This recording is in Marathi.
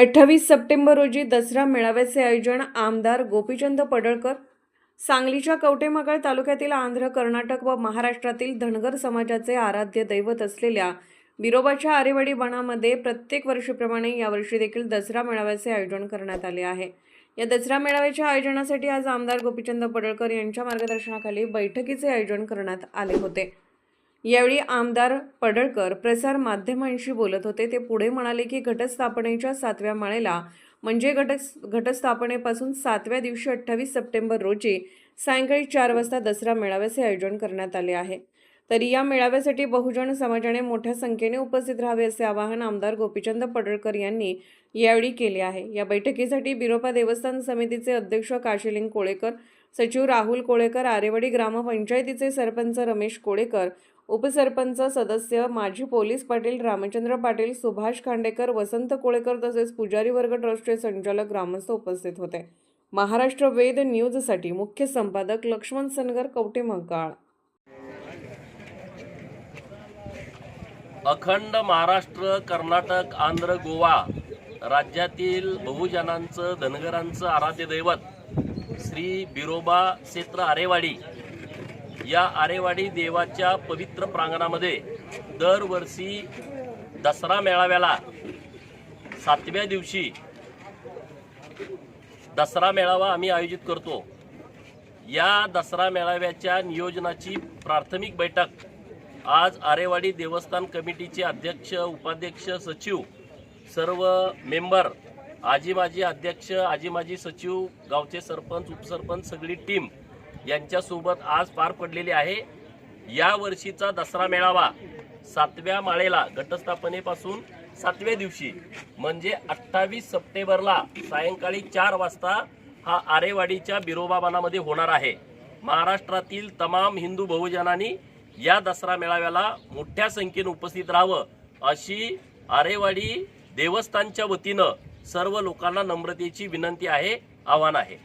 अठ्ठावीस सप्टेंबर रोजी दसरा मेळाव्याचे आयोजन आमदार गोपीचंद पडळकर सांगलीच्या कवटेमहाकाळ तालुक्यातील आंध्र कर्नाटक व महाराष्ट्रातील धनगर समाजाचे आराध्य दैवत असलेल्या बिरोबाच्या आरेवाडी बनामध्ये प्रत्येक वर्षीप्रमाणे यावर्षी देखील दसरा मेळाव्याचे आयोजन करण्यात आले आहे. या दसरा मेळाव्याच्या आयोजनासाठी आज आमदार गोपीचंद पडळकर यांच्या मार्गदर्शनाखाली बैठकीचे आयोजन करण्यात आले होते. यावेळी आमदार पडळकर प्रसार माध्यमांशी बोलत होते. ते पुढे म्हणाले की घटस्थापनेच्या सातव्या माळेला म्हणजे घट घटस्थापनेपासून सातव्या दिवशी अठ्ठावीस सप्टेंबर रोजी सायंकाळी चार वाजता दसरा मेळाव्याचे आयोजन करण्यात आले आहे. तरी या मेळाव्यासाठी बहुजन समाजाने मोठ्या संख्येने उपस्थित राहावे असे आवाहन आमदार गोपीचंद पडळकर यांनी यावेळी केले आहे. या बैठकीसाठी बिरोपा देवस्थान समितीचे अध्यक्ष काशीलिंग कोळेकर सचिव राहुल कोळेकर आरेवाडी ग्रामपंचायतीचे सरपंच रमेश कोळेकर उपसरपंच सदस्य माजी पोलीस पाटील रामचंद्र पाटील सुभाष खांडेकर वसंत कोळेकर तसेच पुजारी वर्ग ट्रस्टचे संचालक ग्रामस्थ उपस्थित होते. महाराष्ट्र वेद न्यूजसाठी मुख्य संपादक लक्ष्मण सनगर कवटे मंकाळ अखंड महाराष्ट्र कर्नाटक आंध्र गोवा राज्यातील बहुजनांचं धनगरांचं आराध्य दैवत श्री बिरोबा क्षेत्र आरेवाडी या आरेवाडी देवाच्या पवित्र प्रांगणामध्ये दरवर्षी दसरा मेळाव्याला सातव्या दिवशी दसरा मेळावा आम्ही आयोजित करतो. या दसरा मेळाव्याच्या नियोजनाची प्राथमिक बैठक आज आरेवाडी देवस्थान कमिटीचे अध्यक्ष उपाध्यक्ष सचिव सर्व मेंबर आजी माजी अध्यक्ष आजी माजी सचिव गावचे सरपंच उपसरपंच सगळी टीम यांच्यासोबत आज पार पडलेली आहे. या वर्षीचा दसरा मेळावा सातव्या माळेला घटस्थापनेपासून सातव्या दिवशी म्हणजे अठ्ठावीस सप्टेंबरला सायंकाळी चार वाजता हा आरेवाडीच्या बिरोबाबानामध्ये होणार आहे. महाराष्ट्रातील तमाम हिंदू बहुजनांनी या दसरा मेळाव्याला मोठ्या संख्येने उपस्थित राहावं अशी आरेवाडी देवस्थानच्या वतीनं सर्व लोकांना नम्रतेची विनंती आहे आव्हान आहे.